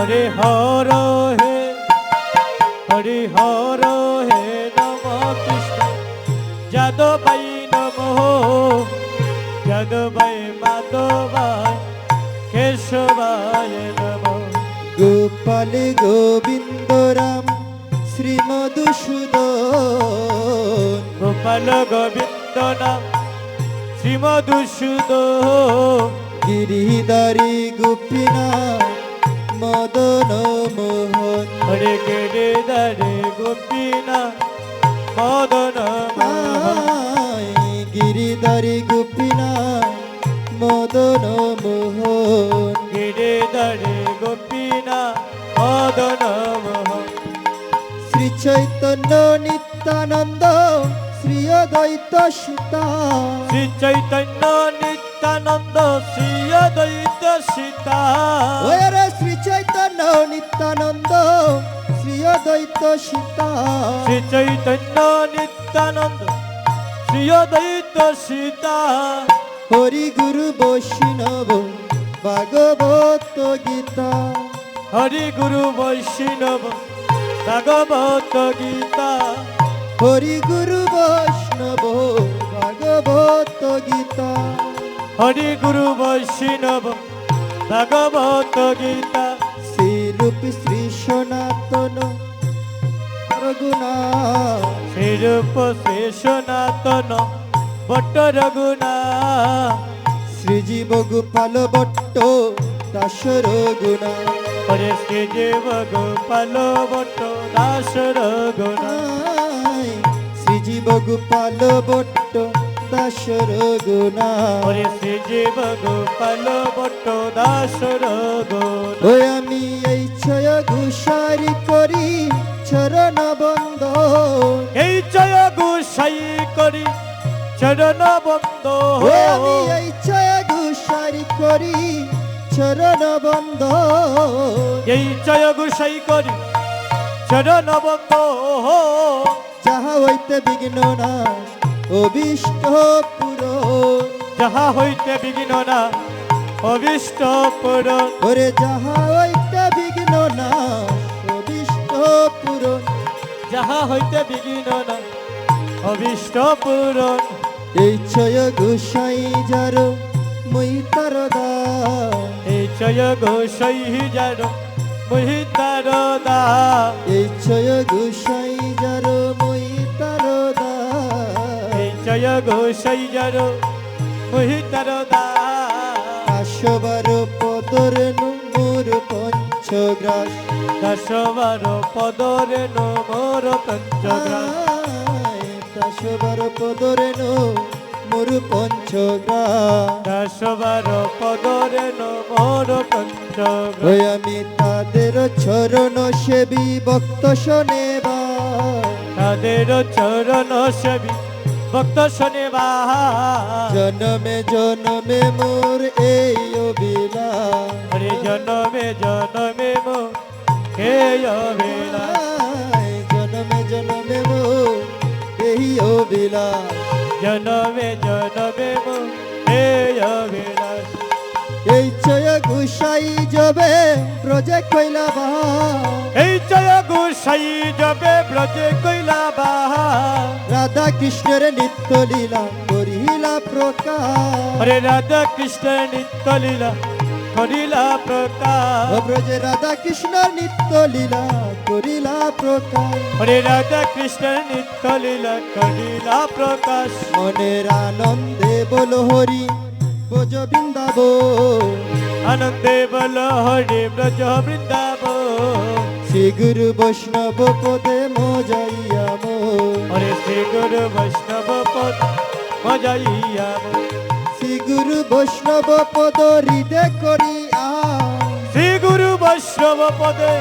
হরে হর হে হরে হর হে নম কৃষ্ণ। যাদবাই নম যাদবাই মাধবায় কেশবায় নম। গোপাল গোবিন্দ রাম শ্রীমধুসূদন গোপাল গোবিন্দ নাম শ্রীমধুসূদ গিরিধারী গোপীনা মোহন হরে গিরিধারে গোপীনা মদন গিরিধারী গোপীনা মদন মোহন গিরিধারে গোপীনা মদন মোহন শ্রী চৈতন্য নিত্যানন্দ শ্রী অদ্বৈত সীতা শ্রী চৈতন্য নিত্যানন্দ শ্রী অদ্বৈত সীতা শ্রী চৈতন্য নিত্যানন্দ শ্রী অদ্বৈত সীতা। শ্রী চৈতন্য নিত্যানন্দ শ্রী অদ্বৈত সীতা। হরি গুরু বৈষ্ণব ভাগবত গীতা। হরি গুরু বৈষ্ণব ভাগবত গীতা। হরি গুরু বৈষ্ণব ভাগবত গীতা। হরি গুরু বৈষ্ণব ভাগবত গীতা। রঘুনাথ শ্রীরূপ শ্রী সনাতন বট রঘুনা শ্রীজীব গোপাল ভট্ট দাস রঘুনাথ। হরে শ্রী দেব গোপাল বট দাস রঘুনা শ্রীজীব গোপাল ভট্ট দাস রঘুনাথ। হরে শ্রী জীব গোপাল বট দাস রঘুনা আমি এই ছয় ঘুষারি করি চরণ বন্ধ। এই জয় গুসাই করি চরণ বন্ধ আমি এই ছয় ঘুষারি করি চরণ বন্ধ। এই জয় গুসাই করি চরণ বন্ধ যাহা হইতে বিঘ্ন না অবিষ্ট পুরো যাহা হইতে বিঘ্ন না অবিষ্ট পূরণ। ওরে যাহা হইতে বিঘ্ন না পুরো যাহা হইতে বিঘ্ন না অবিষ্ট পূরণ। এই ছয় ঘুষাই যার মই তার এই জয় গোসাই যার মহিতার দা এই ছয় ঘুষাই যার মই তার এই জয় গোসাই যার মহিতার দা আসবার পদর মোর পঞ্চগ্রাস দশবার পদরে নমর পঞ্চগ্রাম আসবার পদরে নো মোর পঞ্চগ্রাস। দশবার পদরে নমর পঞ্চগ্রাম ওই আমি তাদের চরণ সেবী ভক্ত শোনেবা তাদের চরণ সেবী ভক্ত শনিবা জনমে জনমে মোর এই অবিলা হরে জনমে জনমে মো হে অবেলা জনমে জনমে মোর এই অবিলা জনমে জনমে মো হে অবেলা এই চয় গুসাই যাবে ব্রজে কইলা বাহা যাবে ব্রজে কইলা বাহা রাধা কৃষ্ণের নিত্য লীলা করিলা প্রকাশ। হরে রাধা কৃষ্ণের নিত্য লীলা করিলা ও প্রকাশ ব্রজে রাধা কৃষ্ণ নিত্য লীলা করিলা প্রকাশ। হরে রাধা কৃষ্ণ নিত্য লীলা করিলা প্রকাশ। মনের আনন্দে বল হরি বোজ বৃন্দাব আনন্দে বল হরে ব্রজ বৃন্দাব শ্রী গুরু বৈষ্ণব পদে মজাইয়া মো। হরে শ্রী গুরু বৈষ্ণব পদ মজাইয়া শ্রী গুরু বৈষ্ণব পদ হৃদে করিয়া। শ্রী গুরু বৈষ্ণব পদে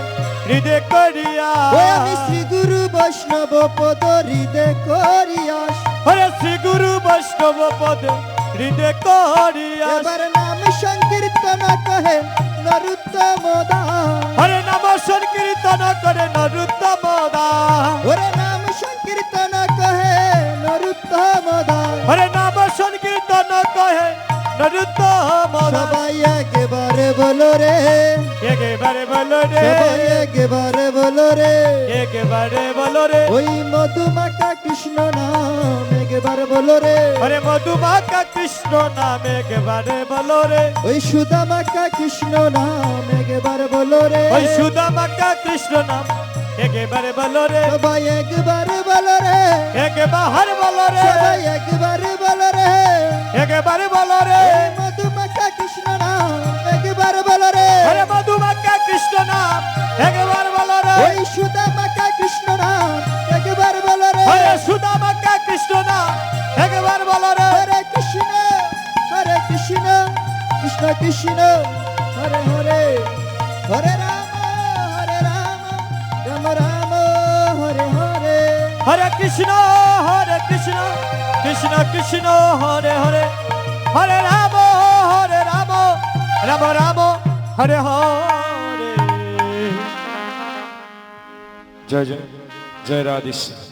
হৃদয় করিয়া। আমি শ্রী গুরু বৈষ্ণব পদ হৃদে করিয়া। হরে শ্রী গুরু বৈষ্ণব পদে হৃদয় করিয়া। এবার নাম সংকীর্তন কহে নরুত্তম দাস হরে করে নরুত্তম ওরে নাম সংকীর্তন কহে নরুত্তম ওরে নাম সংকীর্তন কহে সবাই একেবারে বলো রে একেবারে বলো রে সবাই একেবারে বলো রে একেবারে বলো রে ওই মধুমাকা কৃষ্ণ নাম একেবারে বলো রে আরে মধুমাকা কৃষ্ণ নাম একেবারে বলো রে ওই সুদামাকা কৃষ্ণ নাম একেবারে বলো রে ওই সুদামাকা কৃষ্ণ নাম একেবারে বলো রে সবাই একবারে বলো রে একেবারে বলো রে সবাই একবারে বলো রে একেবারে বলো রে। ওই মধুমাকা কৃষ্ণ নাম একবারে বলো রে। আরে মধুমাকা কৃষ্ণ নাম একেবারে বলো রে। ওই সুদামাকা কৃষ্ণ নাম একবারে বলো রে। আরে সুদামাকা কৃষ্ণ নাম একেবারে বলো রে। হরে কৃষ্ণ হরে কৃষ্ণ কৃষ্ণ কৃষ্ণ হরে হরে। হরে রাম হরে রাম রাম রাম হরে হরে। হরে কৃষ্ণ। হরে কৃষ্ণ কৃষ্ণ কৃষ্ণ, হরে হরে। হরে রাম হরে রাম রাম রাম, হরে হরে। জয় জয় জয় রাধেশ্যাম।